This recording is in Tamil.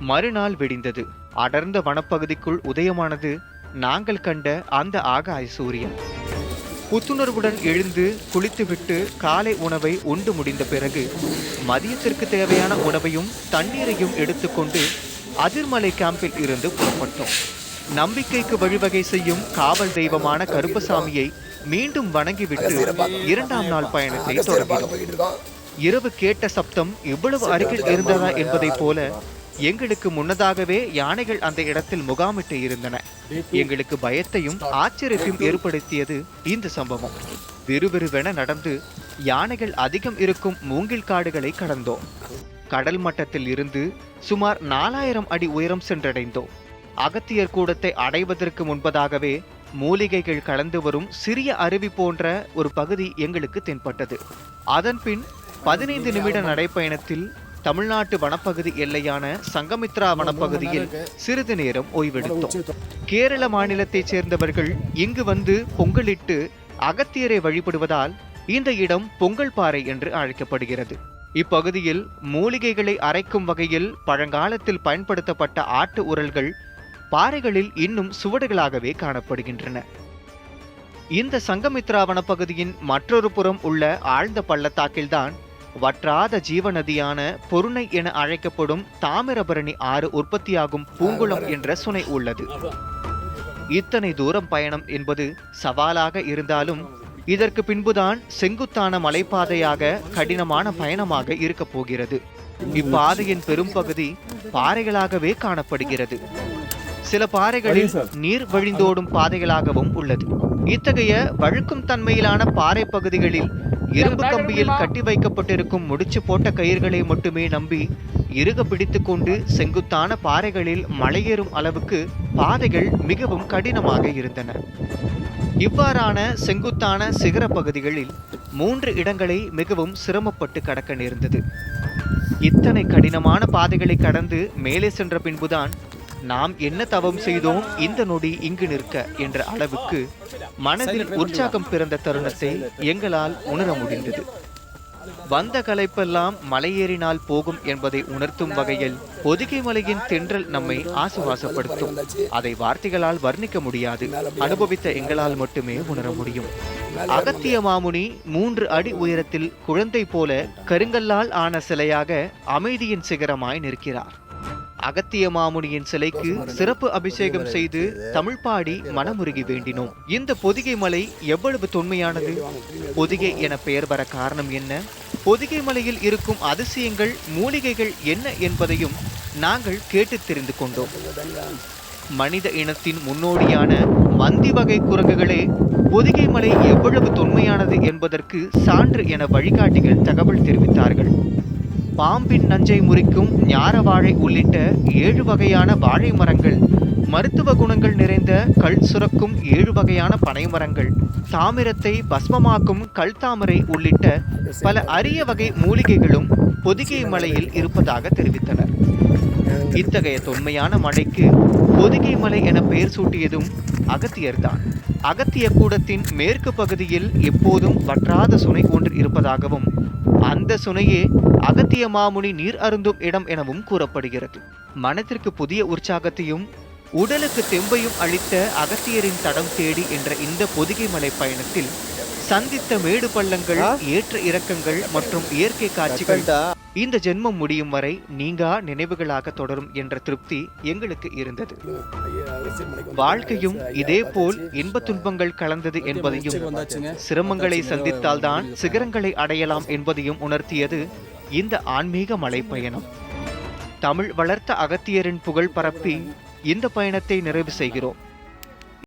மறுநாள் விடிந்தது. அடர்ந்த வனப்பகுதிக்குள் உதயமானது நாங்கள் கண்ட அந்த ஆகாய சூரியன். புத்துணர்வுடன் எழுந்து குளித்துவிட்டு காலை உணவை உண்டு முடிந்த பிறகு மதியத்திற்கு தேவையான உணவையும் தண்ணீரையும் எடுத்துக்கொண்டு அதிர்மலை கேம்பில் இருந்து புறப்பட்டோம். நம்பிக்கைக்கு வழிவகை செய்யும் காவல் தெய்வமான கருப்பசாமியை மீண்டும் வணங்கிவிட்டு இரண்டாம் நாள் பயணத்தை தொடங்கினோம். இரவு கேட்ட சப்தம் இவ்வளவு அருகில் இருந்ததா என்பதைப் போல எங்களுக்கு முன்னதாகவே யானைகள் அந்த இடத்தில் முகாமிட்டு இருந்தன. எங்களுக்கு பயத்தையும் ஆச்சரியத்தையும் ஏற்படுத்தியது இந்த சம்பவம். விறுவிறுவென நடந்து யானைகள் அதிகம் இருக்கும் மூங்கில் காடுகளை கடந்தோம். கடல் மட்டத்தில் இருந்து சுமார் நாலாயிரம் அடி உயரம் சென்றடைந்தோம். அகத்தியர் கூடத்தை அடைவதற்கு முன்பதாகவே மூலிகைகள் கலந்து வரும் சிறிய அருவி போன்ற ஒரு பகுதி எங்களுக்கு தென்பட்டது. அதன்பின் பதினைந்து நிமிட நடைப்பயணத்தில் தமிழ்நாட்டு வனப்பகுதி எல்லையான சங்கமித்ரா வனப்பகுதியில் சிறிது நேரம் ஓய்வெடுத்தோம். கேரள மாநிலத்தைச் சேர்ந்தவர்கள் இங்கு வந்து பொங்கலிட்டு அகத்தியரை வழிபடுவதால் இந்த இடம் பொங்கல் பாறை என்று அழைக்கப்படுகிறது. இப்பகுதியில் மூலிகைகளை அரைக்கும் வகையில் பழங்காலத்தில் பயன்படுத்தப்பட்ட ஆட்டு உரல்கள் பாறைகளில் இன்னும் சுவடுகளாகவே காணப்படுகின்றன. இந்த சங்கமித்ரா வனப்பகுதியின் மற்றொரு புறம் உள்ள ஆழ்ந்த பள்ளத்தாக்கில்தான் வற்றாத ஜீவநதியான பொருணை என அழைக்கப்படும் தாமிரபரணி ஆறு உற்பத்தியாகும் பூங்குளம் என்ற சுனை உள்ளது. இத்தனை தூரம் பயணம் என்பது சவாலாக இருந்தாலும் இதற்கு பின்புதான் செங்குத்தான மலைப்பாதையாக கடினமான பயணமாக இருக்கப் போகிறது. இப்பாதையின் பெரும்பகுதி பாறைகளாகவே காணப்படுகிறது. சில பாறைகளில் நீர் வழிந்தோடும் பாதைகளாகவும் உள்ளது. இத்தகைய வழுக்கும் தன்மையிலான பாறை பகுதிகளில் இரும்பு கம்பியில் கட்டி வைக்கப்பட்டிருக்கும் முடிச்சு போட்ட கயிர்களை மட்டுமே நம்பி இறுக பிடித்துக்கொண்டு செங்குத்தான பாறைகளில் மலையேறும் அளவுக்கு பாதைகள் மிகவும் கடினமாக இருந்தன. இவ்வாறான செங்குத்தான சிகர பகுதிகளில் மூன்று இடங்களை மிகவும் சிரமப்பட்டு கடக்க நேர்ந்தது. இத்தனை கடினமான பாதைகளை கடந்து மேலே சென்ற பின்புதான் நாம் என்ன தவம் செய்தோம் இந்த நொடி இங்கு நிற்க என்ற அளவுக்கு மனதில் உற்சாகம் பிறந்த தருணத்தை எங்களால் உணர முடிந்தது. வந்த களைப்பெல்லாம் மலையேறினால் போகும் என்பதை உணர்த்தும் வகையில் பொதிகை மலையின் தென்றல் நம்மை ஆசுவாசப்படுத்தும். அதை வார்த்தைகளால் வர்ணிக்க முடியாது. அனுபவித்த எங்களால் மட்டுமே உணர முடியும். அகத்திய மாமுனி மூன்று அடி உயரத்தில் குழந்தை போல கருங்கல்லால் ஆன சிலையாக அமைதியின் சிகரமாய் நிற்கிறார். அகத்திய மாமுனியின் சிலைக்கு சிறப்பு அபிஷேகம் செய்து தமிழ் பாடி மனமுருகி வேண்டினோம். இந்த பொதிகை மலை எவ்வளவு தொன்மையானது? பொதிகை என பெயர் வர காரணம் என்ன? பொதிகை மலையில் இருக்கும் அதிசயங்கள் மூலிகைகள் என்ன என்பதையும் நாங்கள் கேட்டு தெரிந்து கொண்டோம். மனித இனத்தின் முன்னோடியான மந்தி வகை குரங்குகளே பொதிகை மலை எவ்வளவு தொன்மையானது என்பதற்கு சான்று என வழிகாட்டிகள் தகவல் தெரிவித்தார்கள். பாம்பின் நஞ்சை முறிக்கும் ஞார வாழை உள்ளிட்ட ஏழு வகையான வாழை மரங்கள். மருத்துவ குணங்கள் நிறைந்த கல் சுரக்கும் ஏழு வகையான பனை மரங்கள். தாமிரத்தை பஸ்மமாக்கும் கல் தாமரை உள்ளிட்ட பல அரிய வகை மூலிகைகளும் பொதிகை மலையில் இருப்பதாக தெரிவித்தனர். இத்தகைய தொன்மையான மலைக்கு பொதிகை மலை என பெயர் சூட்டியதும் அகத்தியர்தான் அகத்திய கூடத்தின் மேற்கு பகுதியில் எப்போதும் வற்றாத சுனை ஒன்று இருப்பதாகவும் அந்த சுனையே அகத்திய மாமுனி நீர் அருந்தும் இடம் எனவும் கூறப்படுகிறது. மனத்திற்கு புதிய உற்சாகத்தையும் உடலுக்கு தெம்பையும் அளித்த அகத்தியரின் தடம் தேடி என்ற இந்த பொதிகை மலை பயணத்தில் சந்தித்த மேடு பள்ளங்கள் ஏற்ற இறக்கங்கள் மற்றும் இயற்கை காட்சிகள் இந்த ஜென்மம் முடியும் வரை நீங்கா நினைவுகளாக தொடரும் என்ற திருப்தி எங்களுக்கு இருந்தது. வாழ்க்கையும் இதே போல் இன்ப துன்பங்கள் கலந்தது என்பதையும் சிரமங்களை சந்தித்தால்தான் சிகரங்களை அடையலாம் என்பதையும் உணர்த்தியது இந்த ஆன்மீக மலை பயணம் தமிழ் வளர்த்த அகத்தியரின் புகழ் பரப்பி இந்த பயணத்தை நிறைவு செய்கிறோம்.